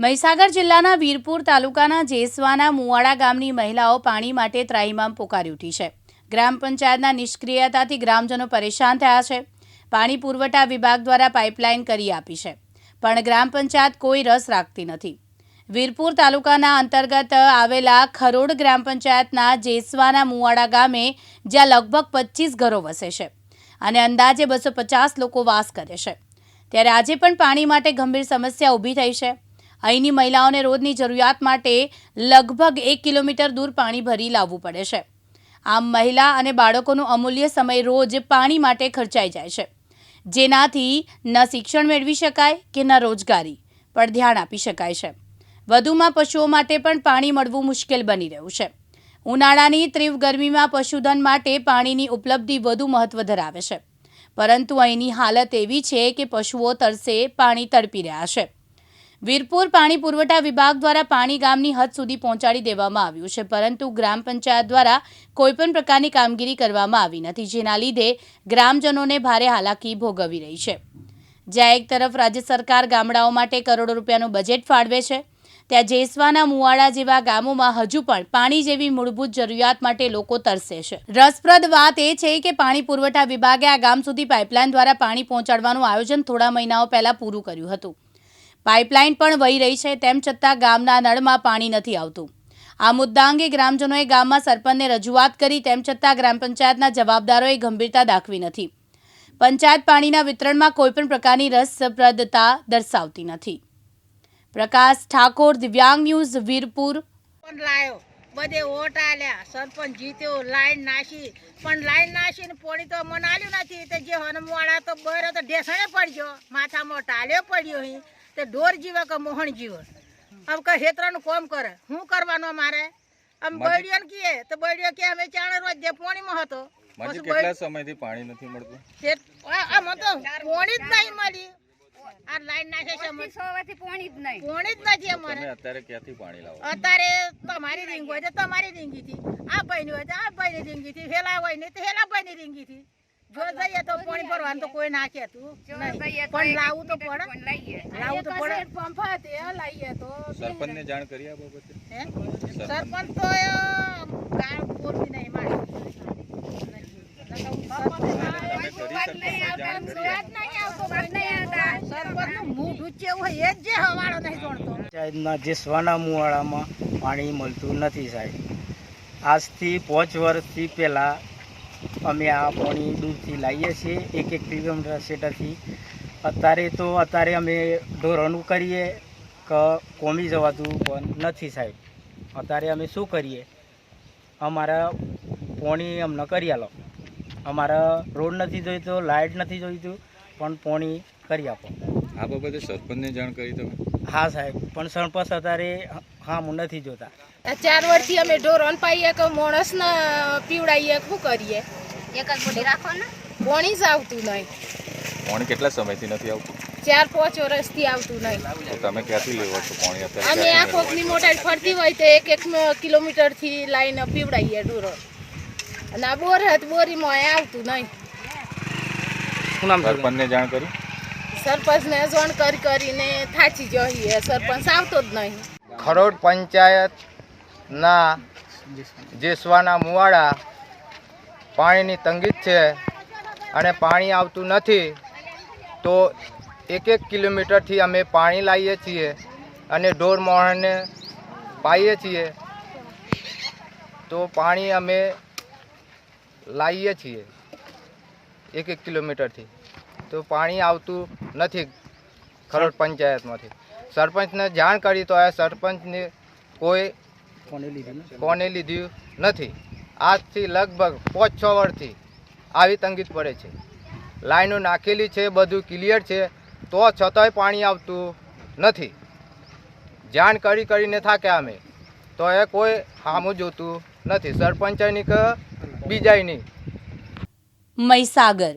મહીસાગર જિલ્લાના વીરપુર તાલુકાના જેસવાના મુવાડા ગામની મહિલાઓ પાણી માટે ત્રાહિમામ પોકારી ઉઠી છે. ગ્રામ પંચાયતના નિષ્ક્રિયતાથી ગ્રામજનો પરેશાન થયા છે. પાણી પુરવઠા વિભાગ દ્વારા પાઇપલાઇન કરી આપી છે. પણ ગ્રામ પંચાયત કોઈ રસ રાખતી નથી. વીરપુર તાલુકાના અંતર્ગત આવેલા ખરોડ ગ્રામ પંચાયતના જેસવાના મુવાડા ગામે જ્યાં લગભગ પચીસ ઘરો વસે છે અને અંદાજે બસો પચાસ લોકો વાસ કરે છે. ત્યારે આજે પણ પાણી માટે ગંભીર સમસ્યા ઊભી થઈ છે. અહીંની મહિલાઓને રોજની જરૂરિયાત માટે લગભગ એક કિલોમીટર દૂર પાણી ભરી લાવવું પડે છે. આમ મહિલા અને બાળકોનો અમૂલ્ય સમય રોજ પાણી માટે ખર્ચાઈ જાય છે. જેનાથી ન શિક્ષણ મેળવી શકાય કે ન રોજગારી પર ધ્યાન આપી શકાય છે. વધુમાં પશુઓ માટે પણ પાણી મળવું મુશ્કેલ બની રહ્યું છે. ઉનાળાની તીવ્ર ગરમીમાં પશુધન માટે પાણીની ઉપલબ્ધિ વધુ મહત્વ ધરાવે છે. પરંતુ અહીંની હાલત એવી છે કે પશુઓ તરસે પાણી તડપી રહ્યા છે. વીરપુર પાણી પુરવઠા વિભાગ દ્વારા પાણી ગામની હદ સુધી પહોંચાડી દેવામાં આવ્યું છે, પરંતુ ગ્રામ પંચાયત દ્વારા કોઈપણ પ્રકારની કામગીરી કરવામાં આવી નથી, જેના લીધે ગ્રામજનોને ભારે હાલાકી ભોગવી રહી છે. જ્યાં એક તરફ રાજ્ય સરકાર ગામડાઓ માટે કરોડો રૂપિયાનું બજેટ ફાળવે છે, ત્યાં જેસવાના મુવાડા જેવા ગામોમાં હજુ પણ પાણી જેવી મૂળભૂત જરૂરિયાત માટે લોકો તરસે છે. રસપ્રદ વાત એ છે કે પાણી પુરવઠા વિભાગે આ ગામ સુધી પાઇપલાઇન દ્વારા પાણી પહોંચાડવાનું આયોજન થોડા મહિનાઓ પહેલા પૂરું કર્યું હતું. પાઇપલાઇન પણ વહી રહી છે, તેમ છતાં ગામના નળમાં પાણી નથી આવતું. આ મુદ્દા અંગે ગ્રામજનોએ ગામમાં સરપંચને રજૂઆત કરી, તેમ છતાં ગ્રામ પંચાયતના જવાબદારોએ ગંભીરતા દાખવી નથી. પંચાયત પાણીના વિતરણમાં કોઈપણ પ્રકારની રસપ્રદતા દર્શાવતી નથી. પ્રકાશ ઠાકોર, દિવ્યાંગ ન્યૂઝ, વીરપુર. લાયો. બધે વોટ આલ્યા. સરપંચ જીત્યો, લાઈન નાસી. પણ લાઈન નાસીને પોણી તો મને નથી. તે જે હનુમાળા તો બરો તો ઢેસણે પડ્યો. માથામાં ટાલ્યો પડ્યો અહીં તે ઢોર જીવે કે મોહણ જીવે? આમ કે હેતરાનું કોમ કરે. શું કરવાનું મારે? આમ બળિયો કીએ તો બળિયો કે અમે ચાણ રોજ જે પોણીમાં હતો માજી કેટલા સમયથી પાણી નથી મળતું? તે આ આ તો પોણી જ નહીં મળી. આ લાઈન નાખે છે મને. પોણી જ નથી અમારે. અત્યારે ક્યાંથી પાણી લાવો? અત્યારે તમારી રીંગ હોય તો તમારી રીંગી થી આ ભાઈની હોય તો આ ભાઈની રીંગી થી હેલા હોય ને તો હેલા ભાઈની રીંગી થી જો જઈએ તો પાણી ભરવાનું તો કોઈ ના કહેતું પણ લાવું તો પડે. લાવું તો પડે. પંપ હતી કરી તો સરપંચ મારી સરપંચને જાણ કરી સરપંચનું મોઢું સરપંચ તો ગાળ હવાળો નહીં જોણતો જે સ્વાના પાણી મળતું નથી સાહેબ. આજથી પાંચ વર્ષથી પહેલાં અમે આ પાણી દૂરથી લાવીએ છીએ એક એક કિલોમીટર સેટરથી અત્યારે તો અત્યારે અમે ઢોરણું કરીએ કે કોમી જવાતું પણ નથી સાહેબ. અત્યારે અમે શું કરીએ? અમારા પાણી અમને કરી આલો અમારા રોડ નથી જોઈતો લાઇટ નથી જોઈતું પણ પાણી કરી આપો. આ બાબતે સરપંચને જાણ કરી તમે? હા સાહેબ પણ સરપંચ અત્યારે હા હું નથી જોતા. આ ચાર વર્ષથી અમે ઢોર પાઈએ કે માણસને પીવડાવીએ કે શું કરીએ? એક જ બોલી રાખો ને પાણી જ આવતું નહીં. પાણી કેટલા સમયથી નથી આવતું? ચાર પાંચ વર્ષથી આવતું નહીં. તો તમે ક્યાંથી લેવો છો પાણી અત્યારે? અમે આ કોકની મોટર ફરતી હોય તો એક એક કિલોમીટરથી લાઈને પીવડાવીએ ઢોરો. અને આ બોર હતી બોરીમાં એ આવતું નહીં. શું નામ સરપંચને જાણ કરી? સરપંચને જોણ કરી કરીને થાચી જઈએ. સરપંચ આવતો જ નહીં. ખરોડ પંચાયતના જેસવાના મુવાડા પાણીની તંગી છે અને પાણી આવતું નથી, તો એક એક કિલોમીટરથી અમે પાણી લાવીએ છીએ અને ઢોર મોહણને પાઈએ છીએ. તો પાણી અમે લાવીએ છીએ એક એક કિલોમીટરથી. તો પાણી આવતું નથી ખરોડ પંચાયતમાંથી. સરપંચને જાણ કરી તો આ સરપંચને કોઈ કોને લીધું ને કોને લીધું નથી. આજથી લગભગ પાંચ છ વર્ષથી આવી તંગી પડે છે. લાઈનો નાખેલી છે બધું ક્લિયર છે તો છતાંય પાણી આવતું નથી. જાણ કરી કરીને થાક્યા અમે. તો એ કોઈ સામું જોતું નથી. સરપંચની કે બીજાય નહીં મહીસાગર